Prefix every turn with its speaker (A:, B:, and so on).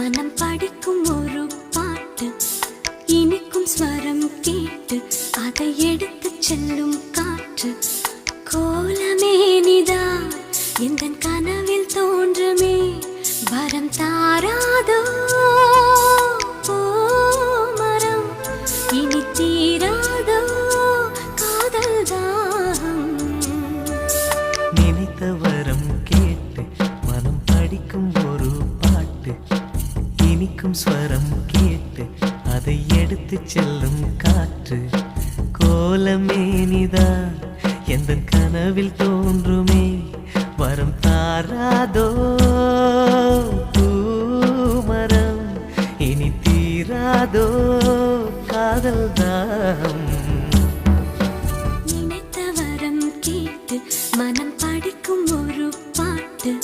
A: மனம் படிக்கும் ஒரு பாட்டு. இனிக்கும் ஸ்வரம் கேட்டு அதை எடுத்து செல்லும் காற்று. கோலமே நிதான் எந்த கனவில் தோன்றுமே வரம் தாராதோ? மரம் இனி தீராதோ? காதல் தாகம்.
B: நினைத்த வரம் கேட்டு மனம் படிக்கும் ஒரு இனிக்கும் ஸ்வரம் கேட்டு அதை எடுத்து செல்லும் காற்று. கோலமேனிதான் எந்த கனவில் தோன்றுமே வரம் தாராதோ? பூமரம் இனி தீராதோ? காதல்தான்
A: நினைத்த வரம் கேட்டு மனம் படிக்கும் ஒரு பாட்டு.